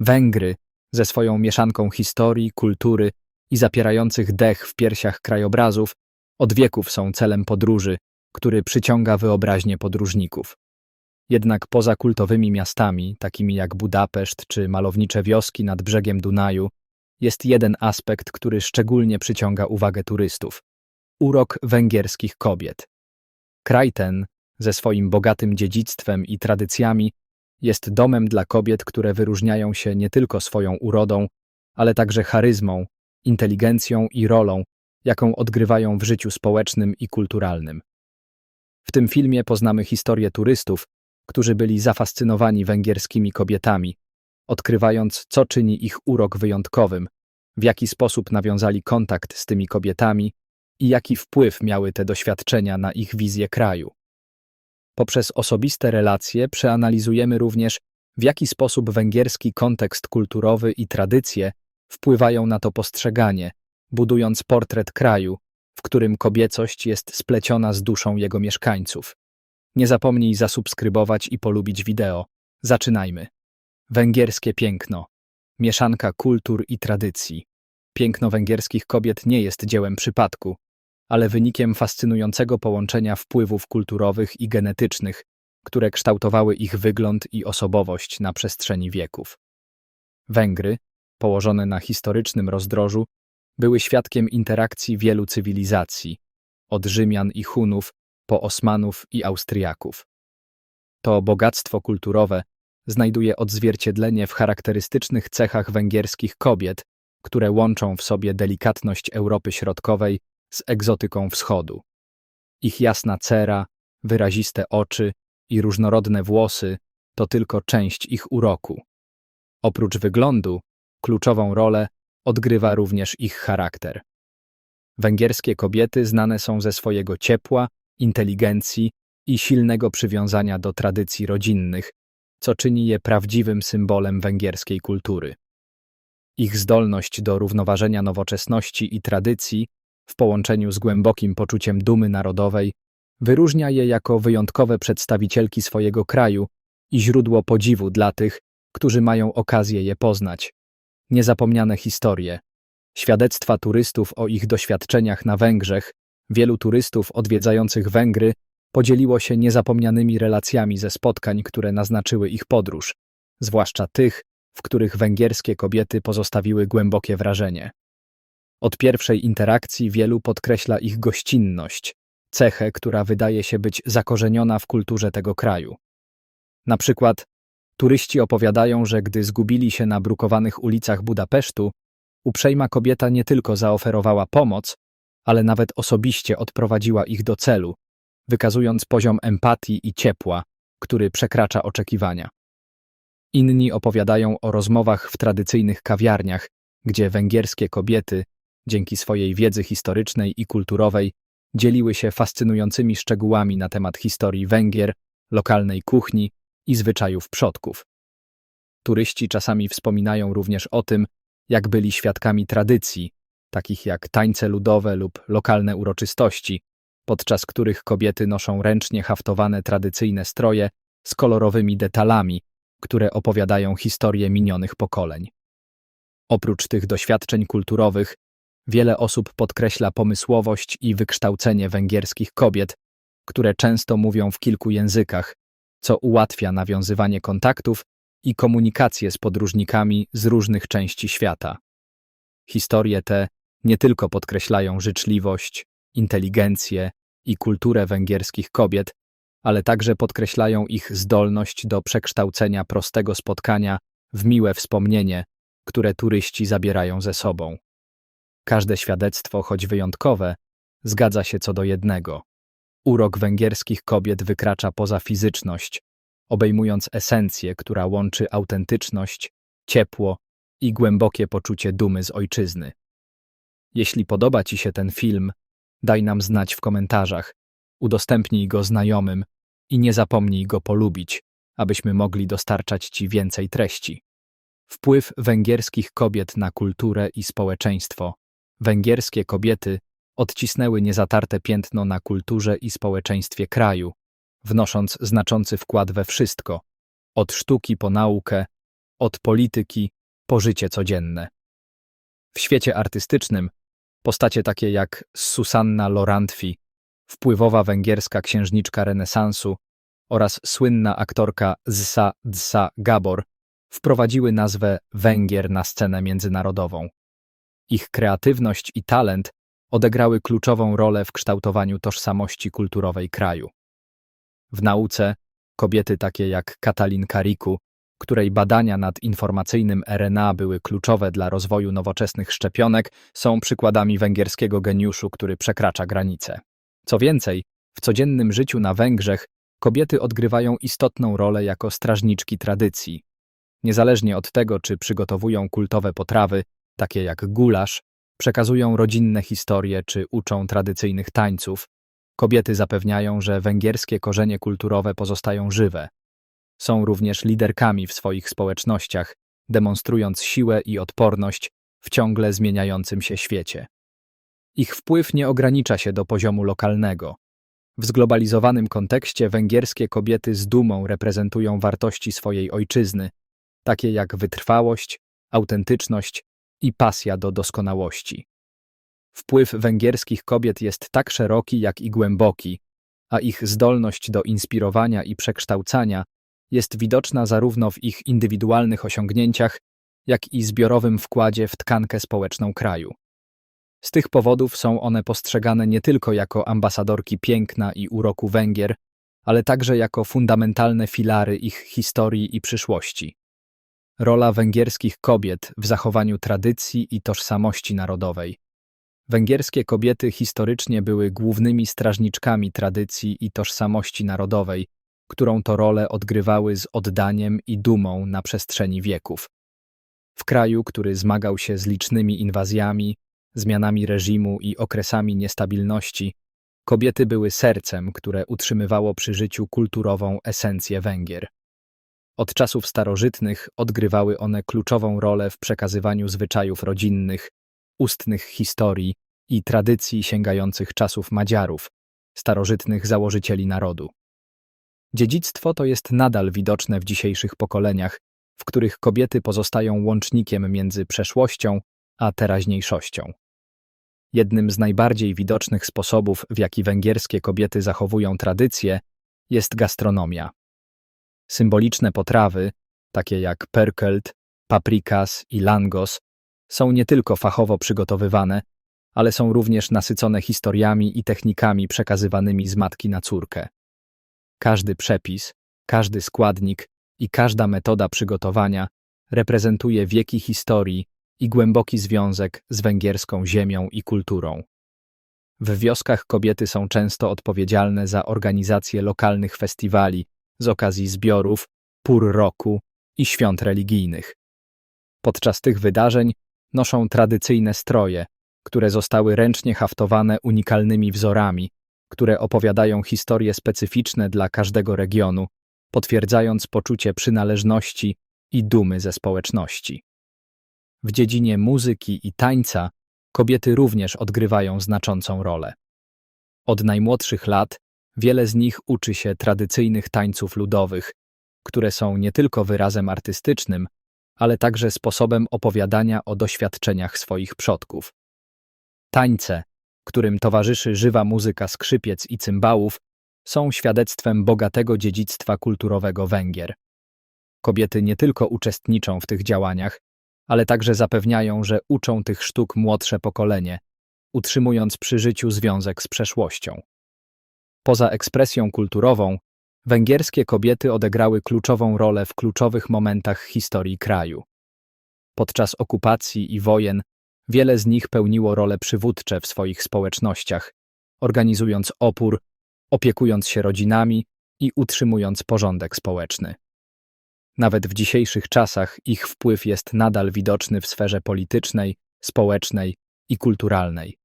Węgry, ze swoją mieszanką historii, kultury i zapierających dech w piersiach krajobrazów, od wieków są celem podróży, który przyciąga wyobraźnię podróżników. Jednak poza kultowymi miastami, takimi jak Budapeszt czy malownicze wioski nad brzegiem Dunaju, jest jeden aspekt, który szczególnie przyciąga uwagę turystów urok węgierskich kobiet. Kraj ten, ze swoim bogatym dziedzictwem i tradycjami, jest domem dla kobiet, które wyróżniają się nie tylko swoją urodą, ale także charyzmą, inteligencją i rolą, jaką odgrywają w życiu społecznym i kulturalnym. W tym filmie poznamy historię turystów, którzy byli zafascynowani węgierskimi kobietami, odkrywając, co czyni ich urok wyjątkowym, w jaki sposób nawiązali kontakt z tymi kobietami i jaki wpływ miały te doświadczenia na ich wizję kraju. Poprzez osobiste relacje przeanalizujemy również, w jaki sposób węgierski kontekst kulturowy i tradycje wpływają na to postrzeganie, budując portret kraju, w którym kobiecość jest spleciona z duszą jego mieszkańców. Nie zapomnij zasubskrybować i polubić wideo. Zaczynajmy. Węgierskie piękno. Mieszanka kultur i tradycji. Piękno węgierskich kobiet nie jest dziełem przypadku, ale wynikiem fascynującego połączenia wpływów kulturowych i genetycznych, które kształtowały ich wygląd i osobowość na przestrzeni wieków. Węgry, położone na historycznym rozdrożu, były świadkiem interakcji wielu cywilizacji, od Rzymian i Hunów po Osmanów i Austriaków. To bogactwo kulturowe znajduje odzwierciedlenie w charakterystycznych cechach węgierskich kobiet, które łączą w sobie delikatność Europy Środkowej z egzotyką wschodu. Ich jasna cera, wyraziste oczy i różnorodne włosy to tylko część ich uroku. Oprócz wyglądu, kluczową rolę odgrywa również ich charakter. Węgierskie kobiety znane są ze swojego ciepła, inteligencji i silnego przywiązania do tradycji rodzinnych, co czyni je prawdziwym symbolem węgierskiej kultury. Ich zdolność do równoważenia nowoczesności i tradycji w połączeniu z głębokim poczuciem dumy narodowej, wyróżnia je jako wyjątkowe przedstawicielki swojego kraju i źródło podziwu dla tych, którzy mają okazję je poznać. Niezapomniane historie, świadectwa turystów o ich doświadczeniach na Węgrzech, wielu turystów odwiedzających Węgry podzieliło się niezapomnianymi relacjami ze spotkań, które naznaczyły ich podróż, zwłaszcza tych, w których węgierskie kobiety pozostawiły głębokie wrażenie. Od pierwszej interakcji wielu podkreśla ich gościnność, cechę, która wydaje się być zakorzeniona w kulturze tego kraju. Na przykład turyści opowiadają, że gdy zgubili się na brukowanych ulicach Budapesztu, uprzejma kobieta nie tylko zaoferowała pomoc, ale nawet osobiście odprowadziła ich do celu, wykazując poziom empatii i ciepła, który przekracza oczekiwania. Inni opowiadają o rozmowach w tradycyjnych kawiarniach, gdzie węgierskie kobiety dzięki swojej wiedzy historycznej i kulturowej, dzieliły się fascynującymi szczegółami na temat historii Węgier, lokalnej kuchni i zwyczajów przodków. Turyści czasami wspominają również o tym, jak byli świadkami tradycji, takich jak tańce ludowe lub lokalne uroczystości, podczas których kobiety noszą ręcznie haftowane tradycyjne stroje z kolorowymi detalami, które opowiadają historię minionych pokoleń. Oprócz tych doświadczeń kulturowych, Wiele osób podkreśla pomysłowość i wykształcenie węgierskich kobiet, które często mówią w kilku językach, co ułatwia nawiązywanie kontaktów i komunikację z podróżnikami z różnych części świata. Historie te nie tylko podkreślają życzliwość, inteligencję i kulturę węgierskich kobiet, ale także podkreślają ich zdolność do przekształcenia prostego spotkania w miłe wspomnienie, które turyści zabierają ze sobą. Każde świadectwo, choć wyjątkowe, zgadza się co do jednego. Urok węgierskich kobiet wykracza poza fizyczność, obejmując esencję, która łączy autentyczność, ciepło i głębokie poczucie dumy z ojczyzny. Jeśli podoba Ci się ten film, daj nam znać w komentarzach, udostępnij go znajomym i nie zapomnij go polubić, abyśmy mogli dostarczać Ci więcej treści. Wpływ węgierskich kobiet na kulturę i społeczeństwo Węgierskie kobiety odcisnęły niezatarte piętno na kulturze i społeczeństwie kraju, wnosząc znaczący wkład we wszystko, od sztuki po naukę, od polityki po życie codzienne. W świecie artystycznym postacie takie jak Susanna Lorantfi, wpływowa węgierska księżniczka renesansu oraz słynna aktorka Zsa Dsa Gabor wprowadziły nazwę Węgier na scenę międzynarodową. Ich kreatywność i talent odegrały kluczową rolę w kształtowaniu tożsamości kulturowej kraju. W nauce kobiety takie jak Katalin Kariku, której badania nad informacyjnym RNA były kluczowe dla rozwoju nowoczesnych szczepionek, są przykładami węgierskiego geniuszu, który przekracza granice. Co więcej, w codziennym życiu na Węgrzech kobiety odgrywają istotną rolę jako strażniczki tradycji. Niezależnie od tego, czy przygotowują kultowe potrawy, takie jak gulasz, przekazują rodzinne historie czy uczą tradycyjnych tańców, kobiety zapewniają, że węgierskie korzenie kulturowe pozostają żywe. Są również liderkami w swoich społecznościach, demonstrując siłę i odporność w ciągle zmieniającym się świecie. Ich wpływ nie ogranicza się do poziomu lokalnego. W zglobalizowanym kontekście węgierskie kobiety z dumą reprezentują wartości swojej ojczyzny, takie jak wytrwałość, autentyczność i pasja do doskonałości. Wpływ węgierskich kobiet jest tak szeroki, jak i głęboki, a ich zdolność do inspirowania i przekształcania jest widoczna zarówno w ich indywidualnych osiągnięciach, jak i zbiorowym wkładzie w tkankę społeczną kraju. Z tych powodów są one postrzegane nie tylko jako ambasadorki piękna i uroku Węgier, ale także jako fundamentalne filary ich historii i przyszłości. Rola węgierskich kobiet w zachowaniu tradycji i tożsamości narodowej. Węgierskie kobiety historycznie były głównymi strażniczkami tradycji i tożsamości narodowej, którą to rolę odgrywały z oddaniem i dumą na przestrzeni wieków. W kraju, który zmagał się z licznymi inwazjami, zmianami reżimu i okresami niestabilności, kobiety były sercem, które utrzymywało przy życiu kulturową esencję Węgier. Od czasów starożytnych odgrywały one kluczową rolę w przekazywaniu zwyczajów rodzinnych, ustnych historii i tradycji sięgających czasów Madziarów, starożytnych założycieli narodu. Dziedzictwo to jest nadal widoczne w dzisiejszych pokoleniach, w których kobiety pozostają łącznikiem między przeszłością a teraźniejszością. Jednym z najbardziej widocznych sposobów, w jaki węgierskie kobiety zachowują tradycje, jest gastronomia. Symboliczne potrawy, takie jak perkelt, paprikas i langos, są nie tylko fachowo przygotowywane, ale są również nasycone historiami i technikami przekazywanymi z matki na córkę. Każdy przepis, każdy składnik i każda metoda przygotowania reprezentuje wieki historii i głęboki związek z węgierską ziemią i kulturą. W wioskach kobiety są często odpowiedzialne za organizację lokalnych festiwali z okazji zbiorów, pór roku i świąt religijnych. Podczas tych wydarzeń noszą tradycyjne stroje, które zostały ręcznie haftowane unikalnymi wzorami, które opowiadają historie specyficzne dla każdego regionu, potwierdzając poczucie przynależności i dumy ze społeczności. W dziedzinie muzyki i tańca kobiety również odgrywają znaczącą rolę. Od najmłodszych lat wiele z nich uczy się tradycyjnych tańców ludowych, które są nie tylko wyrazem artystycznym, ale także sposobem opowiadania o doświadczeniach swoich przodków. Tańce, którym towarzyszy żywa muzyka skrzypiec i cymbałów, są świadectwem bogatego dziedzictwa kulturowego Węgier. Kobiety nie tylko uczestniczą w tych działaniach, ale także zapewniają, że uczą tych sztuk młodsze pokolenie, utrzymując przy życiu związek z przeszłością. Poza ekspresją kulturową, węgierskie kobiety odegrały kluczową rolę w kluczowych momentach historii kraju. Podczas okupacji i wojen wiele z nich pełniło role przywódcze w swoich społecznościach, organizując opór, opiekując się rodzinami i utrzymując porządek społeczny. Nawet w dzisiejszych czasach ich wpływ jest nadal widoczny w sferze politycznej, społecznej i kulturalnej.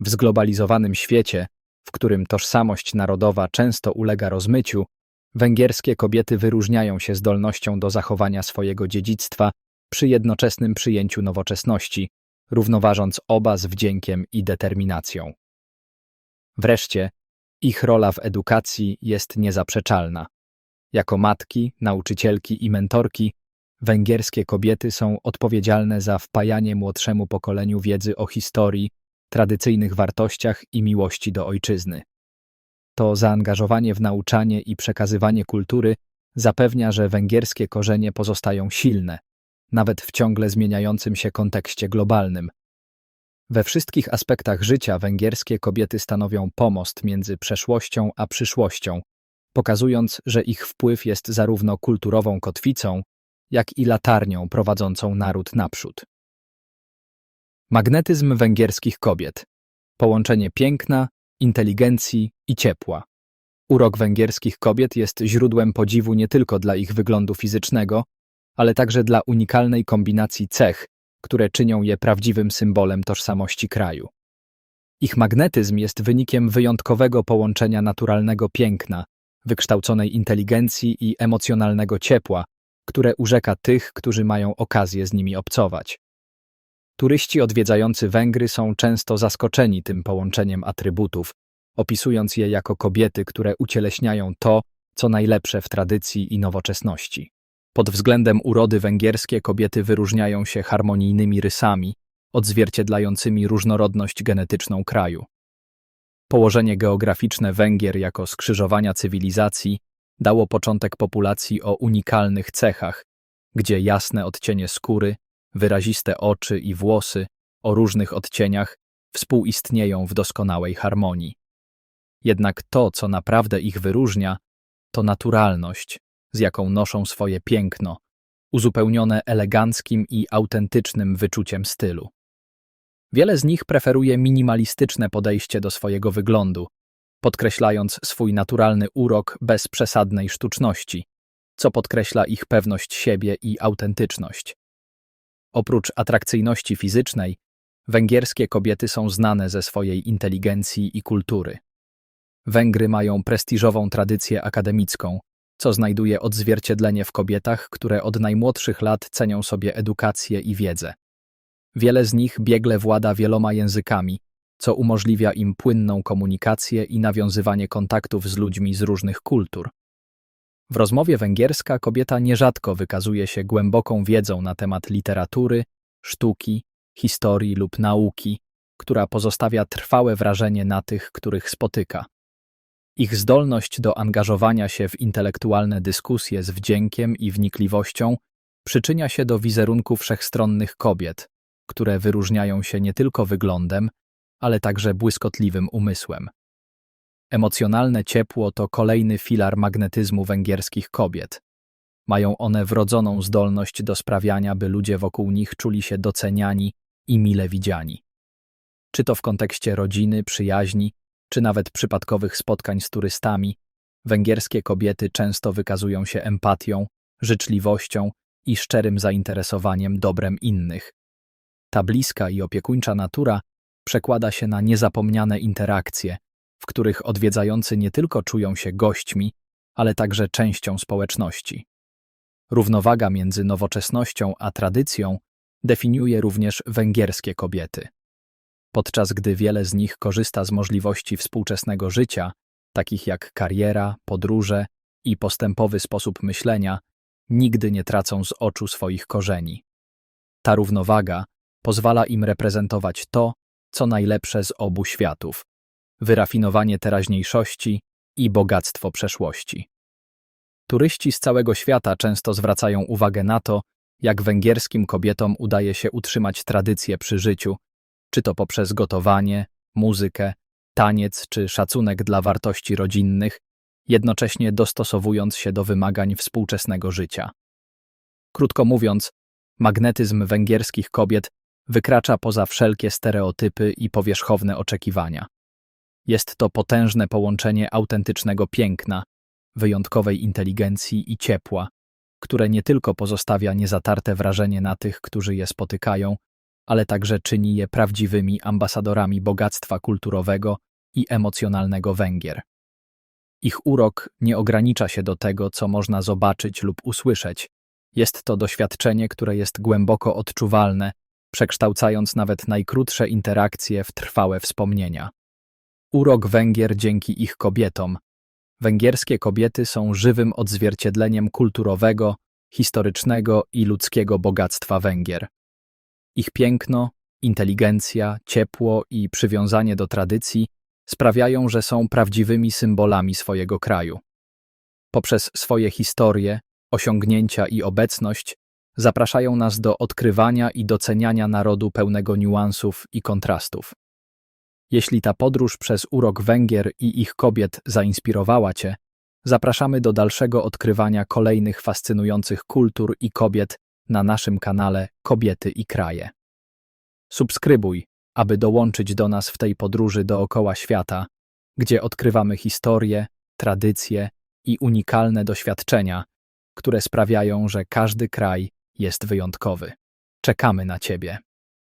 W zglobalizowanym świecie, w którym tożsamość narodowa często ulega rozmyciu, węgierskie kobiety wyróżniają się zdolnością do zachowania swojego dziedzictwa przy jednoczesnym przyjęciu nowoczesności, równoważąc oba z wdziękiem i determinacją. Wreszcie, ich rola w edukacji jest niezaprzeczalna. Jako matki, nauczycielki i mentorki, Węgierskie kobiety są odpowiedzialne za wpajanie młodszemu pokoleniu wiedzy o historii, tradycyjnych wartościach i miłości do ojczyzny. To zaangażowanie w nauczanie i przekazywanie kultury zapewnia, że węgierskie korzenie pozostają silne, nawet w ciągle zmieniającym się kontekście globalnym. We wszystkich aspektach życia węgierskie kobiety stanowią pomost między przeszłością a przyszłością, pokazując, że ich wpływ jest zarówno kulturową kotwicą, jak i latarnią prowadzącą naród naprzód. Magnetyzm węgierskich kobiet połączenie piękna, inteligencji i ciepła. Urok węgierskich kobiet jest źródłem podziwu nie tylko dla ich wyglądu fizycznego, ale także dla unikalnej kombinacji cech, które czynią je prawdziwym symbolem tożsamości kraju. Ich magnetyzm jest wynikiem wyjątkowego połączenia naturalnego piękna, wykształconej inteligencji i emocjonalnego ciepła, które urzeka tych, którzy mają okazję z nimi obcować. Turyści odwiedzający Węgry są często zaskoczeni tym połączeniem atrybutów, opisując je jako kobiety, które ucieleśniają to, co najlepsze w tradycji i nowoczesności. Pod względem urody węgierskie kobiety wyróżniają się harmonijnymi rysami, odzwierciedlającymi różnorodność genetyczną kraju. Położenie geograficzne Węgier jako skrzyżowania cywilizacji dało początek populacji o unikalnych cechach, gdzie jasne odcienie skóry, wyraziste oczy i włosy o różnych odcieniach współistnieją w doskonałej harmonii. Jednak to, co naprawdę ich wyróżnia, to naturalność, z jaką noszą swoje piękno, uzupełnione eleganckim i autentycznym wyczuciem stylu. Wiele z nich preferuje minimalistyczne podejście do swojego wyglądu, podkreślając swój naturalny urok bez przesadnej sztuczności, co podkreśla ich pewność siebie i autentyczność. Oprócz atrakcyjności fizycznej, węgierskie kobiety są znane ze swojej inteligencji i kultury. Węgry mają prestiżową tradycję akademicką, co znajduje odzwierciedlenie w kobietach, które od najmłodszych lat cenią sobie edukację i wiedzę. Wiele z nich biegle włada wieloma językami, co umożliwia im płynną komunikację i nawiązywanie kontaktów z ludźmi z różnych kultur. W rozmowie węgierska kobieta nierzadko wykazuje się głęboką wiedzą na temat literatury, sztuki, historii lub nauki, która pozostawia trwałe wrażenie na tych, których spotyka. Ich zdolność do angażowania się w intelektualne dyskusje z wdziękiem i wnikliwością przyczynia się do wizerunku wszechstronnych kobiet, które wyróżniają się nie tylko wyglądem, ale także błyskotliwym umysłem. Emocjonalne ciepło to kolejny filar magnetyzmu węgierskich kobiet. Mają one wrodzoną zdolność do sprawiania, by ludzie wokół nich czuli się doceniani i mile widziani. Czy to w kontekście rodziny, przyjaźni, czy nawet przypadkowych spotkań z turystami, węgierskie kobiety często wykazują się empatią, życzliwością i szczerym zainteresowaniem dobrem innych. Ta bliska i opiekuńcza natura przekłada się na niezapomniane interakcje, w których odwiedzający nie tylko czują się gośćmi, ale także częścią społeczności. Równowaga między nowoczesnością a tradycją definiuje również węgierskie kobiety. Podczas gdy wiele z nich korzysta z możliwości współczesnego życia, takich jak kariera, podróże i postępowy sposób myślenia, nigdy nie tracą z oczu swoich korzeni. Ta równowaga pozwala im reprezentować to, co najlepsze z obu światów wyrafinowanie teraźniejszości i bogactwo przeszłości. Turyści z całego świata często zwracają uwagę na to, jak węgierskim kobietom udaje się utrzymać tradycję przy życiu, czy to poprzez gotowanie, muzykę, taniec czy szacunek dla wartości rodzinnych, jednocześnie dostosowując się do wymagań współczesnego życia. Krótko mówiąc, magnetyzm węgierskich kobiet wykracza poza wszelkie stereotypy i powierzchowne oczekiwania. Jest to potężne połączenie autentycznego piękna, wyjątkowej inteligencji i ciepła, które nie tylko pozostawia niezatarte wrażenie na tych, którzy je spotykają, ale także czyni je prawdziwymi ambasadorami bogactwa kulturowego i emocjonalnego Węgier. Ich urok nie ogranicza się do tego, co można zobaczyć lub usłyszeć. Jest to doświadczenie, które jest głęboko odczuwalne, przekształcając nawet najkrótsze interakcje w trwałe wspomnienia. Urok Węgier dzięki ich kobietom. Węgierskie kobiety są żywym odzwierciedleniem kulturowego historycznego i ludzkiego bogactwa Węgier. Ich piękno, inteligencja, ciepło i przywiązanie do tradycji sprawiają, że są prawdziwymi symbolami swojego kraju. Poprzez swoje historie, osiągnięcia i obecność zapraszają nas do odkrywania i doceniania narodu pełnego niuansów i kontrastów. Jeśli ta podróż przez urok Węgier i ich kobiet zainspirowała Cię, zapraszamy do dalszego odkrywania kolejnych fascynujących kultur i kobiet na naszym kanale Kobiety i Kraje. Subskrybuj, aby dołączyć do nas w tej podróży dookoła świata, gdzie odkrywamy historię, tradycje i unikalne doświadczenia, które sprawiają, że każdy kraj jest wyjątkowy. Czekamy na Ciebie.